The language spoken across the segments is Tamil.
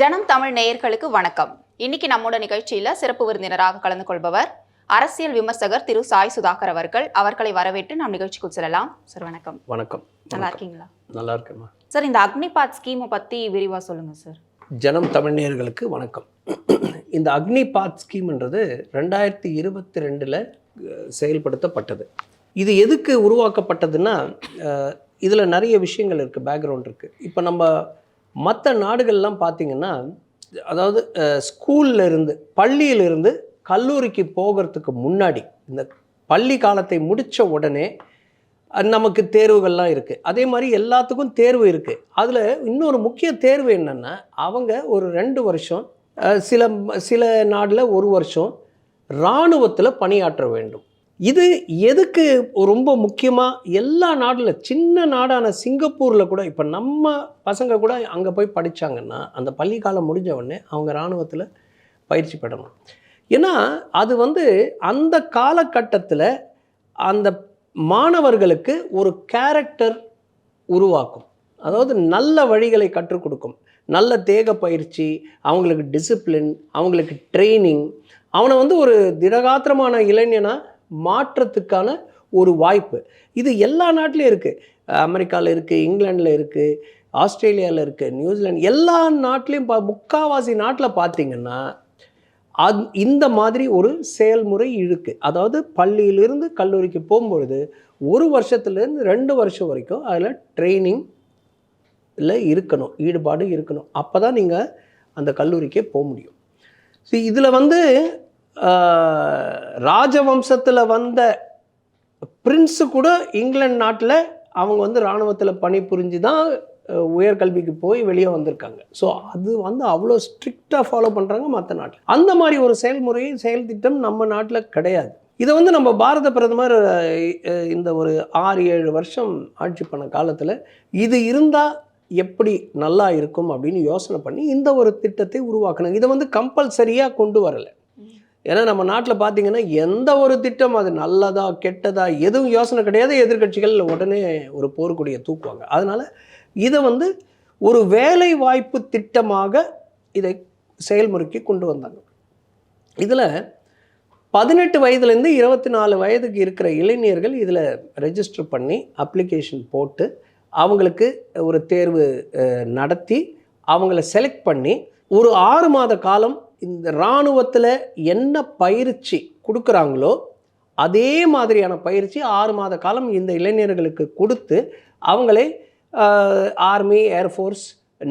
ஜனம் தமிழ் நேயர்களுக்கு வணக்கம். இன்னைக்கு நம்மோட நிகழ்ச்சியில சிறப்பு விருந்தினராக கலந்து கொள்பவர் அரசியல் விமர்சகர் திரு சாய் சுதாகர் அவர்கள். அவர்களை வரவேற்று நாம் நிகழ்ச்சிக்கு செல்லலாம். சார் வணக்கம். வணக்கம். நல்லா இருக்கீங்களா? நல்லா இருக்கேம்மா. சார் இந்த அக்னிபாத் ஸ்கீமை பத்தி விரிவா சொல்லுங்க சார். ஜனம் தமிழ்நேயர்களுக்கு வணக்கம். இந்த அக்னி பாத் ஸ்கீம்ன்றது ரெண்டாயிரத்தி இருபத்தி ரெண்டில் செயல்படுத்தப்பட்டது. இது எதுக்கு உருவாக்கப்பட்டதுன்னா இதில் நிறைய விஷயங்கள் இருக்குது பேக்ரவுண்ட் இருக்குது இப்போ நம்ம மற்ற நாடுகள்லாம் பார்த்திங்கன்னா அதாவது ஸ்கூல்ல இருந்து பள்ளியிலிருந்து கல்லூரிக்கு போகிறதுக்கு முன்னாடி இந்த பள்ளி காலத்தை முடித்த உடனே நமக்கு தேர்வுகள்லாம் இருக்குது அதே மாதிரி எல்லாத்துக்கும் தேர்வு இருக்குது அதில் இன்னொரு முக்கிய தேர்வு என்னென்னா அவங்க ஒரு ரெண்டு வருஷம் சில சில நாடில் ஒரு வருஷம் இராணுவத்தில் பணியாற்ற வேண்டும். இது எதுக்கு ரொம்ப முக்கியமாக எல்லா நாடில் சின்ன நாடான சிங்கப்பூரில் கூட இப்போ நம்ம பசங்க கூட அங்கே போய் படித்தாங்கன்னா அந்த பள்ளி காலம் முடிஞ்ச உடனே அவங்க இராணுவத்தில் பயிற்சி பெறணும். ஏன்னா அது வந்து அந்த காலகட்டத்தில் அந்த மாணவர்களுக்கு ஒரு கேரக்டர் உருவாக்கும். அதாவது நல்ல வழிகளை கற்றுக் கொடுக்கும். நல்ல தேக பயிற்சி அவங்களுக்கு டிசிப்ளின் அவங்களுக்கு ட்ரைனிங் அவனை வந்து ஒரு திடகாத்திரமான இளைஞனாக மாற்றத்துக்கான ஒரு வாய்ப்பு. இது எல்லா நாட்டிலையும் இருக்குது அமெரிக்காவில் இருக்குது இங்கிலாண்டில் இருக்குது ஆஸ்திரேலியாவில் இருக்குது நியூசிலாந்து எல்லா நாட்டிலையும் பா முக்காவாசி நாட்டில் பார்த்தீங்கன்னா அந் இந்த மாதிரி ஒரு செயல்முறை இருக்குது அதாவது பள்ளியிலிருந்து கல்லூரிக்கு போகும்பொழுது ஒரு வருஷத்துலேருந்து ரெண்டு வருஷம் வரைக்கும் அதில் ட்ரைனிங் இல்லை இருக்கணும் ஈடுபாடு இருக்கணும். அப்போ தான் நீங்கள் அந்த கல்லூரிக்கே போக முடியும். ஸோ இதில் வந்து ராஜவம்சத்தில் வந்த பிரின்ஸு கூட இங்கிலாந்து நாட்டில் அவங்க வந்து இராணுவத்தில் பணிபுரிஞ்சு தான் உயர்கல்விக்கு போய் வெளியே வந்திருக்காங்க. ஸோ அது வந்து அவ்வளோ ஸ்ட்ரிக்டாக ஃபாலோ பண்ணுறாங்க மற்ற நாட்டில். அந்த மாதிரி ஒரு செயல்முறை செயல் திட்டம் நம்ம நாட்டில் கிடையாது. இதை வந்து நம்ம பாரத பிரதமர் இந்த ஒரு ஆறு ஏழு வருஷம் ஆட்சி பண்ண காலத்தில் இது இருந்தால் எப்படி நல்லா இருக்கும் அப்படின்னு யோசனை பண்ணி இந்த ஒரு திட்டத்தை உருவாக்கணும் இதை வந்து கம்பல்சரியாக கொண்டு வரலை. ஏன்னா நம்ம நாட்டில் பார்த்தீங்கன்னா எந்த ஒரு திட்டம் அது நல்லதா கெட்டதா எதுவும் யோசனை கிடையாது. எதிர்கட்சிகள் உடனே ஒரு போர்க்கொடியை தூக்குவாங்க. அதனால் இதை வந்து ஒரு வேலை வாய்ப்பு திட்டமாக இதை செயல்முறைக்கு கொண்டு வந்தாங்க. இதில் பதினெட்டு வயதுலேருந்து இருபத்தி நாலு வயதுக்கு இருக்கிற இளைஞர்கள் இதில் ரெஜிஸ்டர் பண்ணி அப்ளிகேஷன் போட்டு அவங்களுக்கு ஒரு தேர்வு நடத்தி அவங்கள செலக்ட் பண்ணி ஒரு ஆறு மாத காலம் இந்த இராணுவத்தில் என்ன பயிற்சி கொடுக்குறாங்களோ அதே மாதிரியான பயிற்சி ஆறு மாத காலம் இந்த இளைஞர்களுக்கு கொடுத்து அவங்களை ஆர்மி ஏர்ஃபோர்ஸ்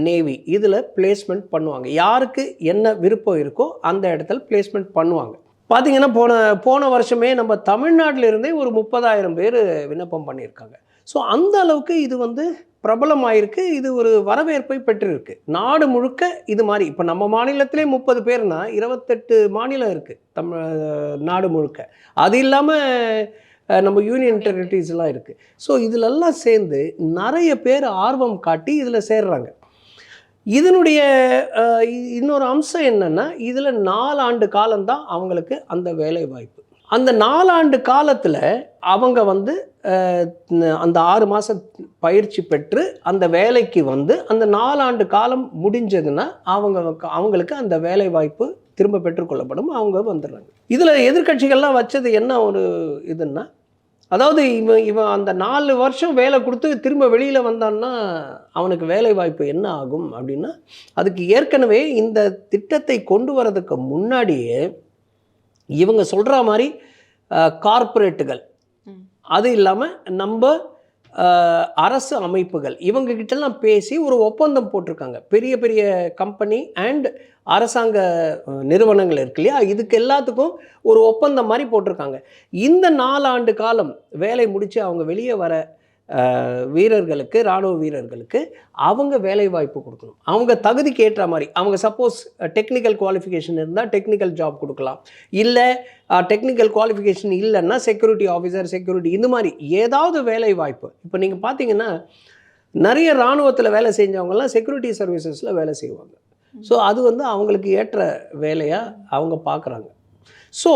நேவி இதில் பிளேஸ்மெண்ட் பண்ணுவாங்க. யாருக்கு என்ன விருப்பம் இருக்கோ அந்த இடத்துல பிளேஸ்மெண்ட் பண்ணுவாங்க. பார்த்தீங்கன்னா போன போன வருஷமே நம்ம தமிழ்நாட்டிலிருந்தே ஒரு முப்பதாயிரம் பேர் விண்ணப்பம் பண்ணியிருக்காங்க. ஸோ அந்த அளவுக்கு இது வந்து பிரபலமாயிருக்கு. இது ஒரு வரவேற்பை பெற்றிருக்கு. நாடு முழுக்க இது மாதிரி இப்போ நம்ம மாநிலத்திலே முப்பது பேர்னா இருபத்தெட்டு மாநிலம் இருக்குது தமிழ் நாடு முழுக்க. அது இல்லாமல் நம்ம யூனியன் டெரிட்டரிஸ்லாம் இருக்குது ஸோ இதிலெல்லாம் சேர்ந்து நிறைய பேர் ஆர்வம் காட்டி இதில் சேர்றாங்க. இதனுடைய இன்னொரு அம்சம் என்னென்னா இதில் நாலாண்டு காலம்தான் அவங்களுக்கு அந்த வேலை வாய்ப்பு அந்த நாலாண்டு காலத்தில் அவங்க வந்து அந்த ஆறு மாதம் பயிற்சி பெற்று அந்த வேலைக்கு வந்து அந்த நாலாண்டு காலம் முடிஞ்சதுன்னா அவங்க அவங்களுக்கு அந்த வேலை வாய்ப்பு திரும்ப பெற்றுக்கொள்ளப்படும். அவங்க வந்துடுறாங்க. இதில் எதிர்க்கட்சிகள்லாம் வச்சது என்ன ஒரு இதுன்னா அதாவது இவன் இவன் அந்த நாலு வருஷம் வேலை கொடுத்து திரும்ப வெளியில் வந்தான்னா அவனுக்கு வேலை வாய்ப்பு என்ன ஆகும் அப்படின்னா அதுக்கு ஏற்கனவே இந்த திட்டத்தை கொண்டு வரதுக்கு முன்னாடியே இவங்க சொல்கிற மாதிரி கார்ப்பரேட்டுகள். அது இல்லாமல் நம்ம அரசு அமைப்புகள். இவங்க கிட்டலாம் பேசி ஒரு ஒப்பந்தம் போட்டிருக்காங்க. பெரிய பெரிய கம்பெனி அண்ட் அரசாங்க நிறுவனங்கள் இருக்கு இல்லையா? இதுக்கு எல்லாத்துக்கும் ஒரு ஒப்பந்தம் மாதிரி போட்டிருக்காங்க. இந்த நாலாண்டு காலம் வேலை முடித்து அவங்க வெளியே வர வீரர்களுக்கு இராணுவ வீரர்களுக்கு அவங்க வேலை வாய்ப்பு கொடுக்கணும். அவங்க தகுதிக்கு ஏற்ற மாதிரி அவங்க சப்போஸ் டெக்னிக்கல் குவாலிஃபிகேஷன் இருந்தால் டெக்னிக்கல் ஜாப் கொடுக்கலாம். இல்லை டெக்னிக்கல் குவாலிஃபிகேஷன் இல்லைன்னா செக்யூரிட்டி ஆஃபீஸர் செக்யூரிட்டி இந்த மாதிரி ஏதாவது வேலை வாய்ப்பு இப்போ நீங்கள் பார்த்தீங்கன்னா நிறைய இராணுவத்தில் வேலை செஞ்சவங்கலாம் செக்யூரிட்டி சர்வீசஸில் வேலை செய்வாங்க. ஸோ அது வந்து அவங்களுக்கு ஏற்ற வேலையாக அவங்க பார்க்குறாங்க. ஸோ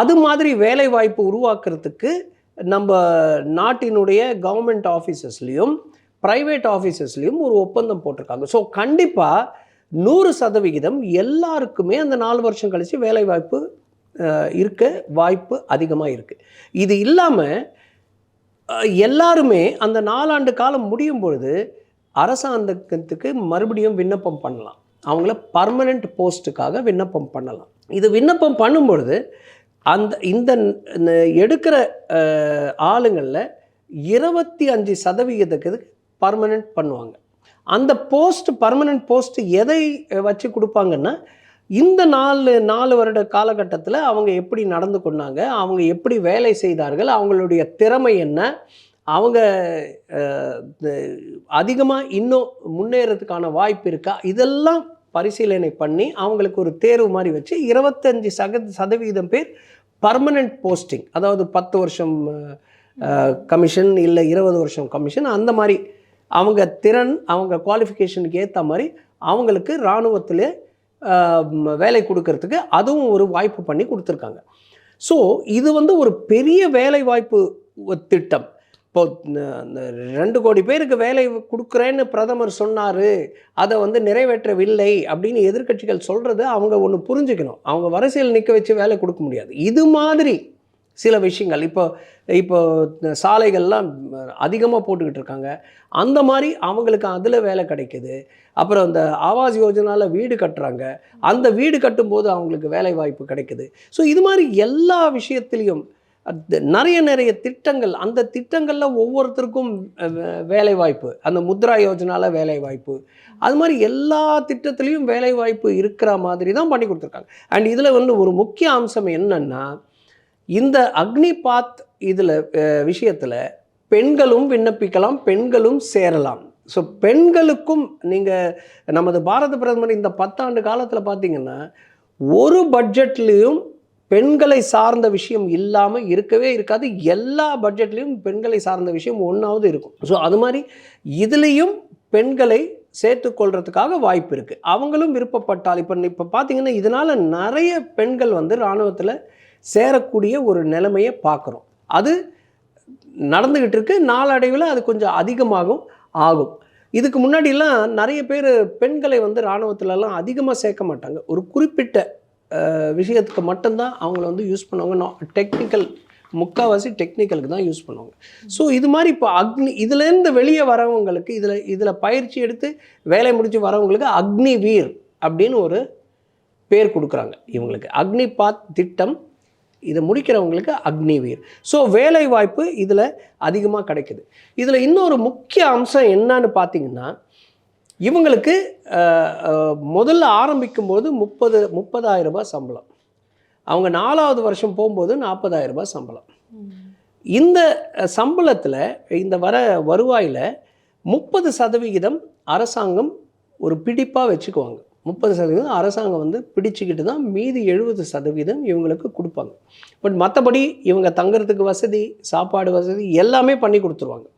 அது மாதிரி வேலை வாய்ப்பு உருவாக்குறதுக்கு நம்ம நாட்டினுடைய கவர்மெண்ட் ஆஃபீஸஸ்லேயும் ப்ரைவேட் ஆஃபீஸஸ்லேயும் ஒரு ஒப்பந்தம் போட்டிருக்காங்க. ஸோ கண்டிப்பாக நூறு சதவிகிதம் எல்லாருக்குமே அந்த நாலு வருஷம் கழித்து வேலைவாய்ப்பு இருக்க வாய்ப்பு அதிகமாக இருக்குது இது இல்லாமல் எல்லாருமே அந்த நாலாண்டு காலம் முடியும் பொழுது அரசாங்கத்துக்கு மறுபடியும் விண்ணப்பம் பண்ணலாம். அவங்கள பர்மனெண்ட் போஸ்ட்டுக்காக விண்ணப்பம் பண்ணலாம். இது விண்ணப்பம் பண்ணும்பொழுது அந்த இந்த எடுக்கிற ஆளுங்களில் இருபத்தி அஞ்சு சதவிகிதத்துக்கு பர்மனெண்ட் பண்ணுவாங்க. அந்த போஸ்ட் பர்மனெண்ட் போஸ்ட் எதை வச்சு கொடுப்பாங்கன்னா இந்த நாலு நாலு வருட காலகட்டத்தில் அவங்க எப்படி நடந்து கொண்டாங்க அவங்க எப்படி வேலை செய்தார்கள் அவங்களுடைய திறமை என்ன அவங்க அதிகமாக இன்னும் முன்னேறதுக்கான வாய்ப்பு இருக்கா? இதெல்லாம் பரிசீலனை பண்ணி அவங்களுக்கு ஒரு தேர்வு மாதிரி வச்சு இருபத்தஞ்சி சக சதவீதம் பேர் பர்மனெண்ட் போஸ்டிங் அதாவது பத்து வருஷம் கமிஷன் இல்லை இருபது வருஷம் கமிஷன் அந்த மாதிரி அவங்க திறன் அவங்க குவாலிஃபிகேஷனுக்கு ஏற்ற மாதிரி அவங்களுக்கு இராணுவத்தில் வேலை கொடுக்கறதுக்கு அதுவும் ஒரு வாய்ப்பு பண்ணி கொடுத்துருக்காங்க. ஸோ இது வந்து ஒரு பெரிய வேலை வாய்ப்பு திட்டம். இப்போ இந்த ரெண்டு கோடி பேருக்கு வேலை கொடுக்குறேன்னு பிரதமர் சொன்னார். அதை வந்து நிறைவேற்றவில்லை அப்படின்னு எதிர்க்கட்சிகள் சொல்கிறது அவங்க ஒன்று புரிஞ்சுக்கணும். அவங்க வரிசையில் நிற்க வச்சு வேலை கொடுக்க முடியாது. இது மாதிரி சில விஷயங்கள். இப்போ இப்போ சாலைகள்லாம் அதிகமாக போட்டுக்கிட்டு இருக்காங்க. அந்த மாதிரி அவங்களுக்கு அதில் வேலை கிடைக்குது. அப்புறம் இந்த ஆவாஸ் யோஜனாவில் வீடு கட்டுறாங்க. அந்த வீடு கட்டும்போது அவங்களுக்கு வேலை வாய்ப்பு கிடைக்குது. ஸோ இது மாதிரி எல்லா விஷயத்துலேயும் நிறைய நிறைய திட்டங்கள். அந்த திட்டங்களில் ஒவ்வொருத்தருக்கும் வேலைவாய்ப்பு வே- அந்த முத்ரா யோஜனாவில் வேலைவாய்ப்பு. அது மாதிரி எல்லா திட்டத்துலேயும் வேலைவாய்ப்பு இருக்கிற மாதிரி தான் பண்ணி கொடுத்துருக்காங்க. அண்ட் இதில் வந்து ஒரு முக்கிய அம்சம் என்னென்னா இந்த அக்னிபாத் இதில் விஷயத்தில் பெண்களும் விண்ணப்பிக்கலாம் பெண்களும் சேரலாம். ஸோ பெண்களுக்கும் நீங்கள் நமது பாரத பிரதமர் இந்த பத்தாண்டு காலத்தில் பார்த்தீங்கன்னா ஒரு பட்ஜெட்லேயும் பெண்களை சார்ந்த விஷயம் இல்லாமல் இருக்கவே இருக்காது. எல்லா பட்ஜெட்லேயும் பெண்களை சார்ந்த விஷயம் ஒன்றாவது இருக்கும். ஸோ அது மாதிரி இதுலேயும் பெண்களை சேர்த்துக்கொள்கிறதுக்காக வாய்ப்பு இருக்குது அவங்களும் விருப்பப்பட்டால் இப்போ இப்போ பார்த்தீங்கன்னா இதனால் நிறைய பெண்கள் வந்து இராணுவத்தில் சேரக்கூடிய ஒரு நிலைமையை பார்க்குறோம் அது நடந்துக்கிட்டு இருக்கு. நாளடைவில் அது கொஞ்சம் அதிகமாகும் ஆகும். இதுக்கு முன்னாடிலாம் நிறைய பேர் பெண்களை வந்து இராணுவத்துலலாம் அதிகமாக சேர்க்க மாட்டாங்க. ஒரு குறிப்பிட்ட விஷயத்துக்கு மட்டும்தான் அவங்கள வந்து யூஸ் பண்ணுவாங்க. டெக்னிக்கல் முக்கால்வாசி டெக்னிக்கலுக்கு தான் யூஸ் பண்ணுவாங்க. ஸோ இது மாதிரி இப்போ அக்னி இதுலேருந்து வெளியே வரவங்களுக்கு இதில் இதில் பயிற்சி எடுத்து வேலை முடிச்சு வரவங்களுக்கு அக்னி வீர் அப்படின்னு ஒரு பேர் கொடுக்குறாங்க இவங்களுக்கு. அக்னி பாத் திட்டம் இதை முடிக்கிறவங்களுக்கு அக்னிவீர் ஸோ வேலை வாய்ப்பு இதில் அதிகமாக கிடைக்குது. இதில் இன்னொரு முக்கிய அம்சம் என்னன்னு பார்த்தீங்கன்னா இவங்களுக்கு முதல்ல ஆரம்பிக்கும் போது முப்பது முப்பதாயிரம் ரூபாய் சம்பளம். அவங்க நாலாவது வருஷம் போகும்போது நாற்பதாயிரம் ரூபாய் சம்பளம். இந்த சம்பளத்தில் இந்த வர வருவாயில் முப்பது சதவிகிதம் அரசாங்கம் ஒரு பிடிப்பாக வச்சுக்குவாங்க. முப்பது சதவீதம் அரசாங்கம் வந்து பிடிச்சிக்கிட்டு தான் மீதி எழுபது சதவீதம் இவங்களுக்கு கொடுப்பாங்க. பட் மற்றபடி இவங்க தங்குறதுக்கு வசதி சாப்பாடு வசதி எல்லாமே பண்ணி கொடுத்துருவாங்க.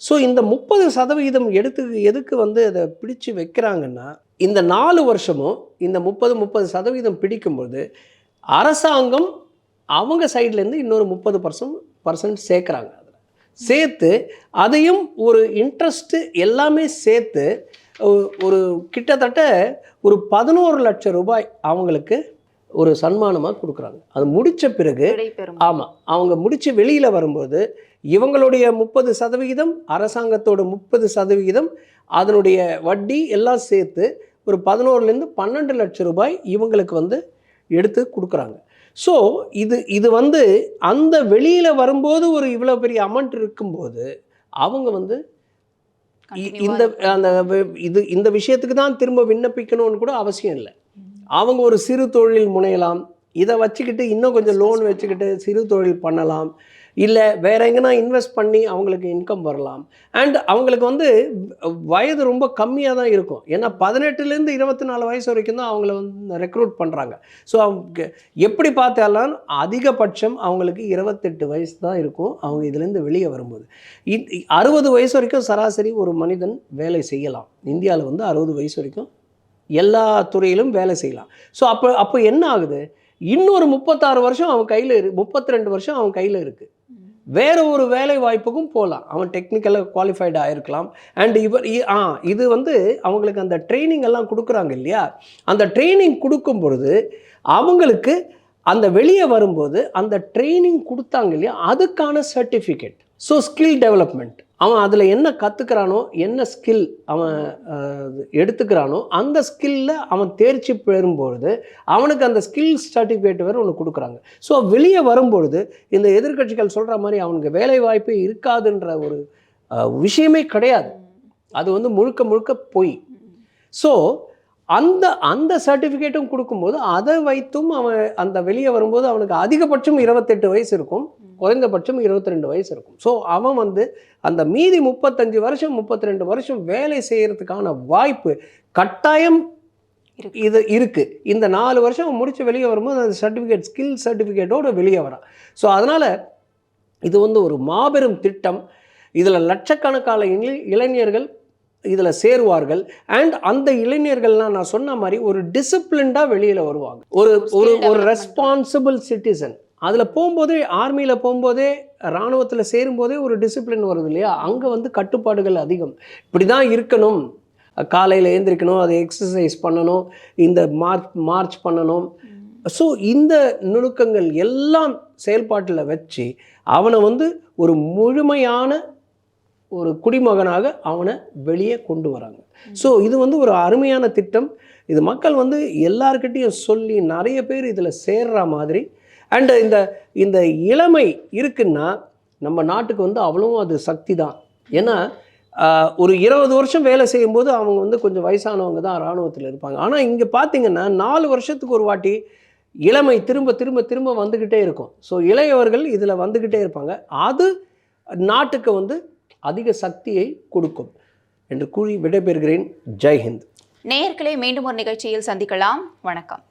ஸோ இந்த முப்பது சதவிகிதம் எடுத்து எதுக்கு வந்து அதை பிடிச்சு வைக்கிறாங்கன்னா இந்த நாலு வருஷமும் இந்த முப்பது முப்பது சதவீதம் பிடிக்கும்போது அரசாங்கம் அவங்க சைட்லேருந்து இன்னொரு முப்பது பர்சன்ட் பர்சன்ட் சேர்க்குறாங்க அதில். சேர்த்து அதையும் ஒரு இன்ட்ரெஸ்ட்டு எல்லாமே சேர்த்து ஒரு கிட்டத்தட்ட ஒரு பதினோரு லட்சம் ரூபாய் அவங்களுக்கு ஒரு சன்மானமாக கொடுக்குறாங்க. அது முடித்த பிறகு ஆமாம் அவங்க முடித்து வெளியில் வரும்போது இவங்களுடைய முப்பது சதவிகிதம் அரசாங்கத்தோட முப்பது சதவிகிதம் அதனுடைய வட்டி எல்லாம் சேர்த்து ஒரு பதினோருலேருந்து பன்னெண்டு லட்சம் ரூபாய் இவங்களுக்கு வந்து எடுத்து கொடுக்குறாங்க. ஸோ இது இது வந்து அந்த வெளியில் வரும்போது ஒரு இவ்வளோ பெரிய அமௌண்ட் இருக்கும்போது அவங்க வந்து இந்த அந்த இது இந்த விஷயத்துக்கு தான் திரும்ப விண்ணப்பிக்கணும்னு கூட அவசியம் இல்லை. அவங்க ஒரு சிறு தொழில் முனையலாம். இதை வச்சுக்கிட்டு இன்னும் கொஞ்சம் லோன் வச்சுக்கிட்டு சிறு தொழில் பண்ணலாம். இல்லை வேற எங்கன்னா இன்வெஸ்ட் பண்ணி அவங்களுக்கு இன்கம் வரலாம். அண்ட் அவங்களுக்கு வந்து வயது ரொம்ப கம்மியாக தான் இருக்கும். ஏன்னா பதினெட்டுலேருந்து இருபத்தி நாலு வயசு வரைக்கும் தான் அவங்கள வந்து ரெக்ரூட் பண்ணுறாங்க ஸோ அவங்க எப்படி பார்த்தாலும் அதிகபட்சம் அவங்களுக்கு இருபத்தெட்டு வயசு தான் இருக்கும். அவங்க இதுலேருந்து வெளியே வரும்போது. இ- அறுபது வயசு வரைக்கும் சராசரி ஒரு மனிதன் வேலை செய்யலாம். இந்தியாவில் வந்து அறுபது வயசு வரைக்கும் எல்லா துறையிலும் வேலை செய்யலாம். ஸோ அப்போ அப்போ என்ன ஆகுது? இன்னொரு முப்பத்தாறு வருஷம் அவன் கையில் இரு முப்பத்தி ரெண்டு வருஷம் அவன் கையில் இருக்குது வேறு ஒரு வேலை வாய்ப்புக்கும் போகலாம். அவன் டெக்னிக்கலாக குவாலிஃபைடு ஆயிருக்கலாம் அண்ட் இவர் இ- ஆ இது வந்து அவங்களுக்கு அந்த ட்ரைனிங் எல்லாம் கொடுக்குறாங்க இல்லையா? அந்த ட்ரைனிங் கொடுக்கும் பொழுது அவங்களுக்கு அந்த வெளியே வரும்போது அந்த ட்ரைனிங் கொடுத்தாங்க இல்லையா? அதுக்கான சர்டிஃபிகேட் ஸோ ஸ்கில் டெவலப்மெண்ட் அவன் அதில் என்ன கற்றுக்கிறானோ என்ன ஸ்கில் அவன் எடுத்துக்கிறானோ அந்த ஸ்கில்ல அவன் தேர்ச்சி பெறும்பொழுது அவனுக்கு அந்த ஸ்கில் சர்டிஃபிகேட் வேறு ஒன்று கொடுக்குறாங்க. ஸோ வெளியே வரும்பொழுது இந்த எதிர்க்கட்சிகள் சொல்கிற மாதிரி அவனுக்கு வேலை வாய்ப்பே இருக்காதுன்ற ஒரு விஷயமே கிடையாது. அது வந்து முழுக்க முழுக்க பொய். ஸோ அந்த அந்த சர்டிஃபிகேட்டும் கொடுக்கும்போது அதை வைத்தும் அவன் அந்த வெளியே வரும்போது அவனுக்கு அதிகபட்சம் இருபத்தெட்டு வயசு இருக்கும். குறைந்தபட்சம் இருபத்தி ரெண்டு வயசு இருக்கும். ஸோ அவன் வந்து அந்த மீதி முப்பத்தஞ்சு வருஷம் முப்பத்தி ரெண்டு வருஷம் வேலை செய்யறதுக்கான வாய்ப்பு கட்டாயம். இது இருக்கு. இந்த நாலு வருஷம் முடிச்சு வெளியே வரும்போது அந்த சர்டிஃபிகேட் ஸ்கில் சர்டிஃபிகேட்டோட வெளியே வரான். ஸோ அதனால இது வந்து ஒரு மாபெரும் திட்டம். இதில் லட்சக்கணக்கான இளை- இளைஞர்கள் இதில் சேருவார்கள். அண்ட் அந்த இளைஞர்கள்லாம் நான் சொன்ன மாதிரி ஒரு டிசிப்ளின்டாக வெளியில் வருவாங்க. ஒரு ஒரு ஒரு. ரெஸ்பான்சிபிள் சிட்டிசன் அதில் போகும்போதே ஆர்மியில் போகும்போதே இராணுவத்தில் சேரும்போதே ஒரு டிசிப்ளின் வருது இல்லையா? அங்கே வந்து கட்டுப்பாடுகள் அதிகம். இப்படி தான் இருக்கணும். காலையில் எழுந்திரிக்கணும் அதை எக்ஸசைஸ் பண்ணணும் இந்த மார்ச் மார்ச் பண்ணணும். ஸோ இந்த நுணுக்கங்கள் எல்லாம் செயல்பாட்டில் வச்சு அவனை வந்து ஒரு முழுமையான ஒரு குடிமகனாக அவனை வெளியே கொண்டு வராங்க. ஸோ இது வந்து ஒரு அருமையான திட்டம். இது மக்கள் வந்து எல்லார்கிட்டேயும் சொல்லி நிறைய பேர் இதில் சேர்ற மாதிரி அண்டு இந்த இந்த இளமை இருக்குன்னா நம்ம நாட்டுக்கு வந்து அவ்வளவும் அது சக்தி தான். ஏன்னா ஒரு இருபது வருஷம் வேலை செய்யும்போது அவங்க வந்து கொஞ்சம் வயசானவங்க தான் இராணுவத்தில் இருப்பாங்க. ஆனால் இங்கே பார்த்தீங்கன்னா நாலு வருஷத்துக்கு ஒரு வாட்டி இளமை திரும்ப திரும்ப திரும்ப வந்துக்கிட்டே இருக்கும். ஸோ இளையவர்கள் இதில் வந்துக்கிட்டே இருப்பாங்க. அது நாட்டுக்கு வந்து அதிக சக்தியை கொடுக்கும். என்று கூறி விடைபெறுகிறேன். ஜெய்ஹிந்த் நேயர்களை மீண்டும் ஒரு நிகழ்ச்சியில் சந்திக்கலாம். வணக்கம்.